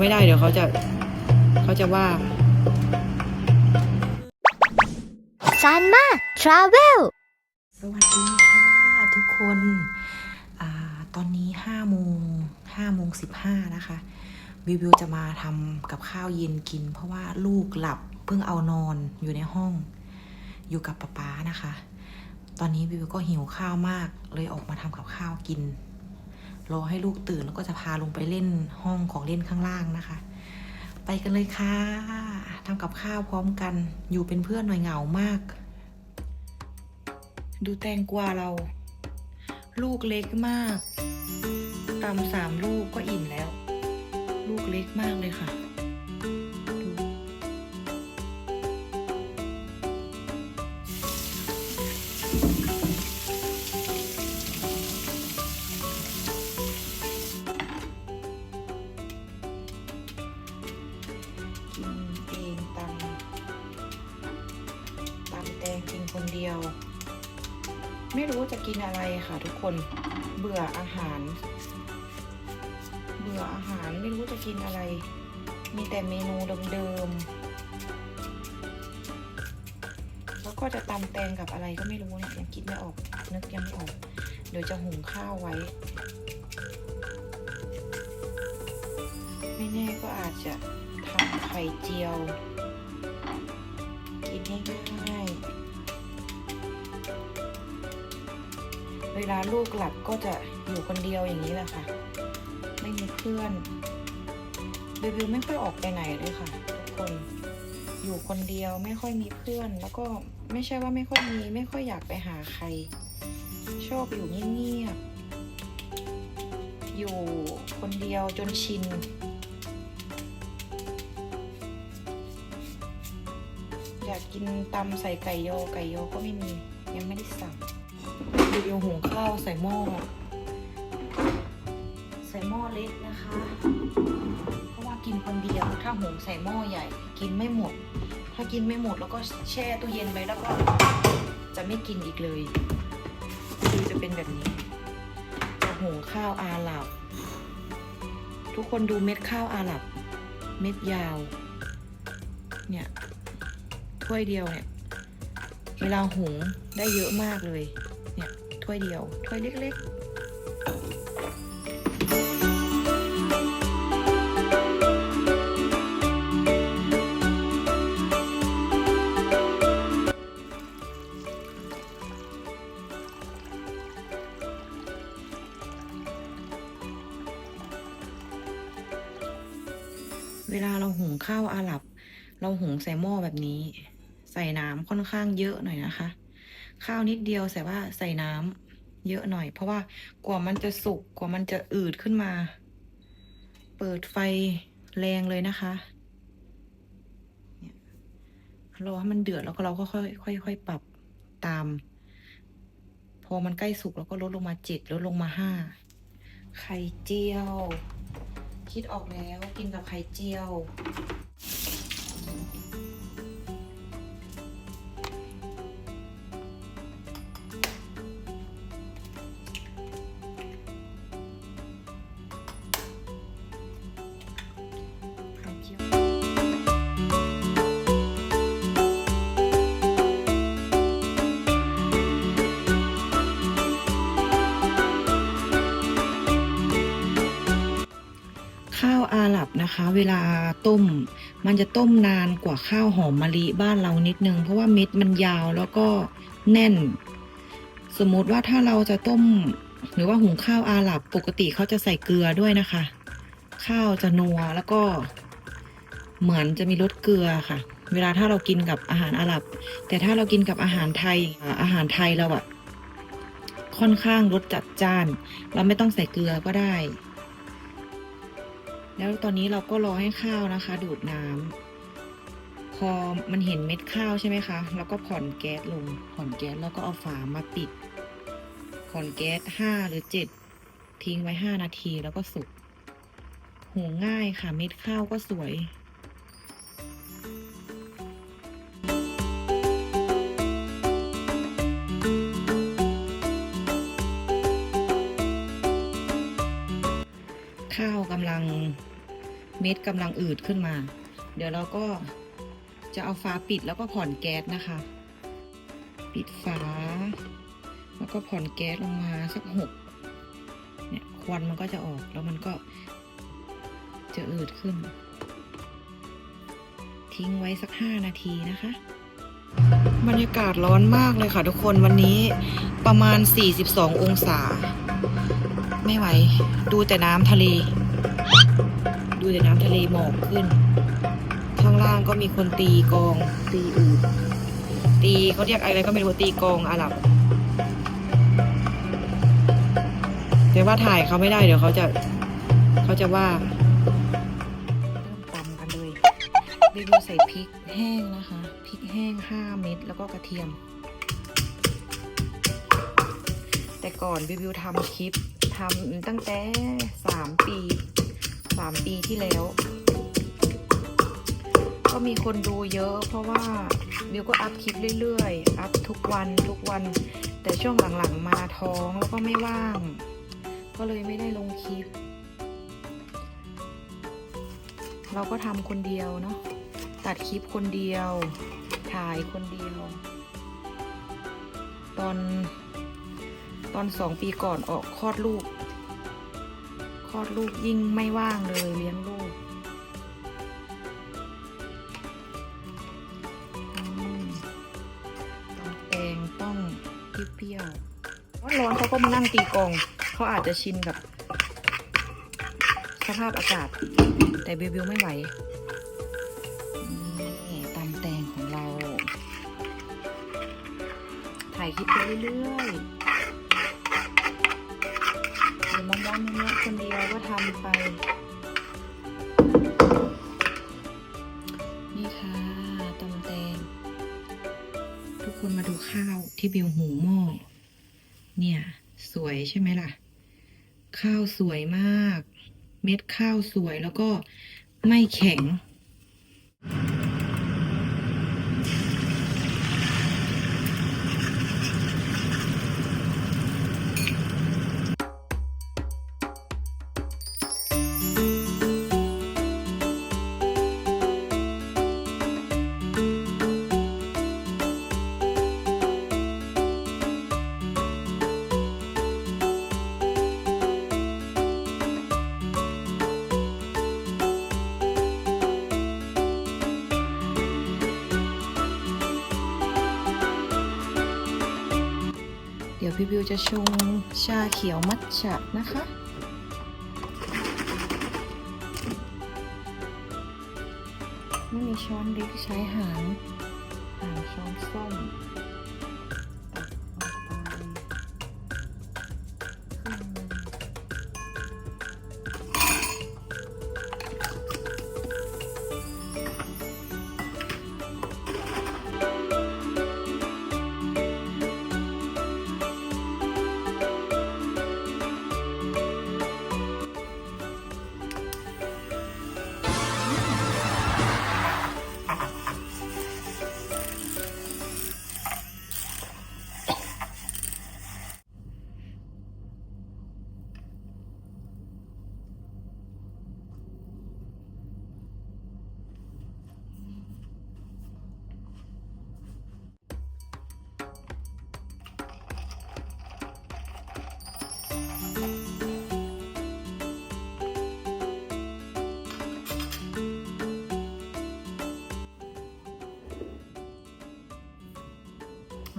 ไม่ได้เดี๋ยวเขาจะเขาจะว่าซันมาทราเวลสวัสดีค่ะทุกคนอาตอนนี้ห้าโมงห้าโมงสิบห้านะคะวิววิวจะมาทำกับข้าวเย็นกิน เพราะว่าลูกหลับเพิ่งเอานอนอยู่ในห้อง อยู่กับป๊าป๊านะคะ ตอนนี้วิววิวก็หิวข้าวมากเลยออกมาทำกับข้าวกิน รอให้ลูกตื่นแล้วก็จะพาลงไปเล่นห้องของเล่นข้างล่างนะคะ ไปกันเลยค่ะทำกับข้าวพร้อมกัน อยู่เป็นเพื่อนหน่อยเหงามาก ดูแตงกวาเรา ลูกเล็กมากตำสามลูกก็อิ่มแล้ว ลูกเล็กมากเลยค่ะ ยว ไม่รู้จะกินอะไรค่ะ ทุกคนเบื่ออาหาร เบื่ออาหารไม่รู้จะกินอะไร มีแต่เมนูเดิมๆแล้วก็จะตำแตงกับอะไรก็ไม่รู้เนี่ยยังคิดไม่ออกนึกยังไม่ออกเดี๋ยวจะหุงข้าวไว้ ไม่แน่ก็อาจจะทำไข่เจียว กินง่าย เวลาลูกหลับก็จะอยู่คนเดียวอย่างนี้แหละค่ะ ไม่มีเพื่อนเบบิวไม่ค่อยออกไปไหนเลยค่ะ ทุกคนอยู่คนเดียวไม่ค่อยมีเพื่อน แล้วก็ไม่ใช่ว่าไม่ค่อยมี ไม่ค่อยอยากไปหาใคร ชอบอยู่เงียบๆอยู่คนเดียวจนชินอยากกินตำใส่ไก่โยไก่โยก็ไม่มี ยังไม่ได้สั่งรีวิวหุงข้าวใส่หม้อ ใส่หม้อเล็กนะคะ เพราะว่ากินคนเดียว ถ้าหุงใส่หม้อใหญ่ กินไม่หมด ถ้ากินไม่หมดแล้วก็แช่ตู้เย็นไว้แล้วก็จะไม่กินอีกเลยคือจะเป็นแบบนี้ จะหุงข้าวอาหรับ ทุกคนดูเม็ดข้าวอาหรับ เม็ดยาว เนี่ย ถ้วยเดียวเนี่ย เวลาหุงได้เยอะมากเลย เนี่ยถ้วยเดียวถ้วยเล็ก ๆเวลาเราหุงข้าวอาหรับ เราหุงใส่หม้อแบบนี้ ใส่น้ำค่อนข้างเยอะหน่อยนะคะ ข้าวนิดเดียวแต่ว่าใส่น้ำเยอะหน่อย เพราะว่ากว่ามันจะสุกกว่ามันจะอืดขึ้นมา เปิดไฟแรงเลยนะคะรอให้มันเดือดแล้วก็เราก็ค่อยค่อยๆปรับตาม พอมันใกล้สุกเราก็ลดลงมาเจ็ดลดลงมาห้าไข่เจียว คิดออกแล้วกินกับไข่เจียว เวลาต้ม มันจะต้มนานกว่าข้าวหอมมะลิบ้านเรานิดนึง เพราะว่าเม็ดมันยาวแล้วก็แน่น สมมติว่าถ้าเราจะต้ม หรือว่าหุงข้าวอาหรับปกติเขาจะใส่เกลือด้วยนะคะ ข้าวจะนัวแล้วก็ เหมือนจะมีรสเกลือค่ะ เวลาถ้าเรากินกับอาหารอาหรับ แต่ถ้าเรากินกับอาหารไทยอาอาหารไทยเราอะค่อนข้างรสจัดจ้าน เราไม่ต้องใส่เกลือก็ได้ แล้วตอนนี้เราก็รอให้ข้าวนะคะ ดูดน้ำพอมันเห็นเม็ดข้าวใช่ไหมคะ เราก็ผ่อนแก๊สลง ผ่อนแก๊สแล้วก็เอาฝามาปิด ผ่อนแก๊สห้าหรือเจ็ดทิ้งไว้ห้านาทีแล้วก็สุกหุงง่ายค่ะ เม็ดข้าวก็สวย ข้าวกำลังเม็ดกำลังอืดขึ้นมา เดี๋ยวเราก็จะเอาฝาปิดแล้วก็ผ่อนแก๊สนะคะ ปิดฝา แล้วก็ผ่อนแก๊สลงมาสักหกเนี่ยควันมันก็จะออกแล้วมันก็จะอืดขึ้น ทิ้งไว้สักห้านาทีนะคะบรรยากาศร้อนมากเลยค่ะทุกคนวันนี้ประมาณ 42 องศา ไม่ไหว ดูแต่น้ำทะเล ดูแต่น้ำทะเลหมอกขึ้น ข้างล่างก็มีคนตีกลอง ตีอูดตีเขาเรียกอะไรก็ไม่รู้ตีกลองอาหรับแต่ว่าถ่ายเขาไม่ได้เดี๋ยวเขาจะเขาจะว่าเริ่มตำกันเลยรีวิวใส่พริกแห้งนะคะพริกแห้ง 5 เม็ดแล้วก็กระเทียม แต่ก่อนรีวิวทำคลิป ทำตั้งแต่3ปี3ปีที่แล้ว ก็มีคนดูเยอะ เพราะว่าบิวก็อัพคลิปเรื่อยๆ อัพทุกวันทุกวัน แต่ช่วงหลังๆมาท้องแล้วก็ไม่ว่าง ก็เลยไม่ได้ลงคลิป เราก็ทำคนเดียวเนาะตัดคลิปคนเดียว ถ่ายคนเดียว ตอน ตอนสองปีก่อนออกคลอดลูก คลอดลูกยิ่งไม่ว่างเลยเลี้ยงลูกอืมตำแตงต้องเปรี้ยวๆร้อนเขาก็มานั่งตีกอง เขาอาจจะชินกับ สภาพอากาศ แต่บิวบิวไม่ไหวนี่ตำแตงของเรา ถ่ายคลิปไปเรื่อยๆ เดี๋ยวมองๆเนื้อๆคนเดียวก็ทำไป นี่ค่ะตำแตง ทุกคนมาดูข้าวที่บิวหูหม้อ เนี่ย สวยใช่ไหมล่ะ ข้าวสวยมาก เม็ดข้าวสวยแล้วก็ไม่แข็ง พี่บิวจะชงชาเขียวมัทฉะนะคะ ไม่มีช้อนเล็กใช้หาง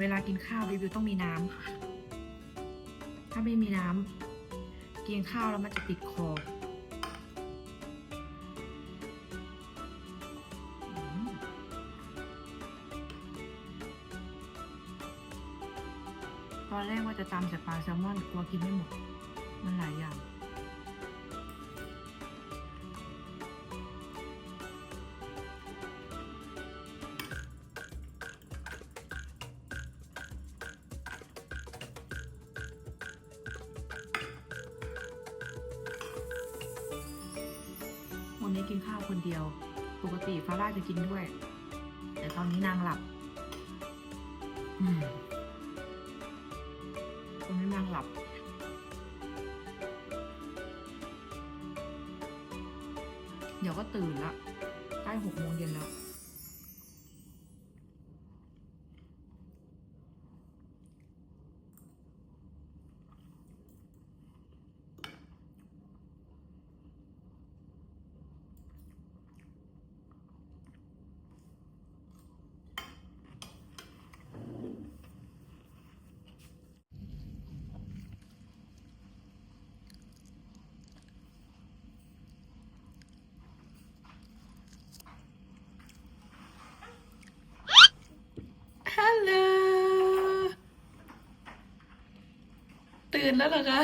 เวลากินข้าวรีวิวต้องมีน้ำ ถ้าไม่มีน้ำกินข้าวแล้วมันจะติดคอตอนแรกว่าจะตำแต่ปลาแซลมอนกลัวกินไม่หมด มันหลายอย่าง กินข้าวคนเดียว ปกติฟาร่าจะกินด้วย แต่ตอนนี้นางหลับ อืม ตื่นแล้วเหรอคะ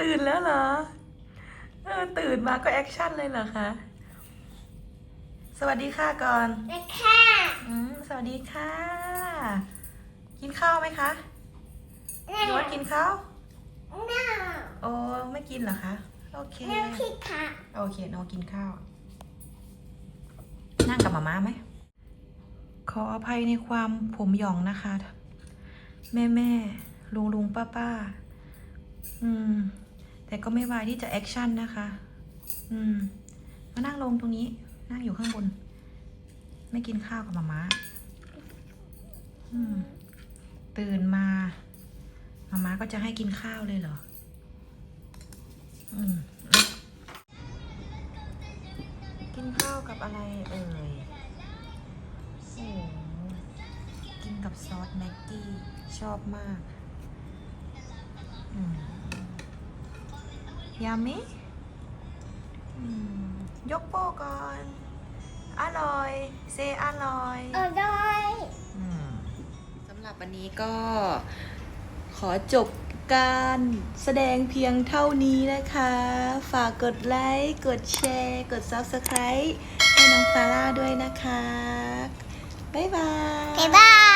ตื่นแล้วเหรอเออตื่นมาก็แอคชั่นเลยเหรอคะ สวัสดีค่ะก่อนค่ะอืมสวัสดีค่ะ กินข้าวไหมคะยศกินข้าวน้าโอ้ไม่กินเหรอคะ โอเคน้าพี่ค่ะ โอเคน้องกินข้าว นั่งกับมาม่าไหม ขออภัยในความผมหย่องนะคะ แม่แม่ลุงลุงป้าป้าอืม แต่ก็ไม่วายที่จะแอคชั่นนะคะ อืม มานั่งลงตรงนี้ นั่งอยู่ข้างบน ไม่กินข้าวกับมาม่าอืม ตื่นมามาม่าก็จะให้กินข้าวเลยเหรอ อืม กินข้าวกับอะไรเอ่ยโอ้ กินกับซอสแม็กกี้ชอบมากอืมยามิอืมยกโป้ก่อน อร่อย เซอร่อยเออได้สำหรับวันนี้ก็ขอจบการแสดงเพียงเท่านี้นะคะ ฝากกดไลค์ กดแชร์ กด Subscribe ให้น้องฟาร่าด้วยนะคะ บ๊ายบา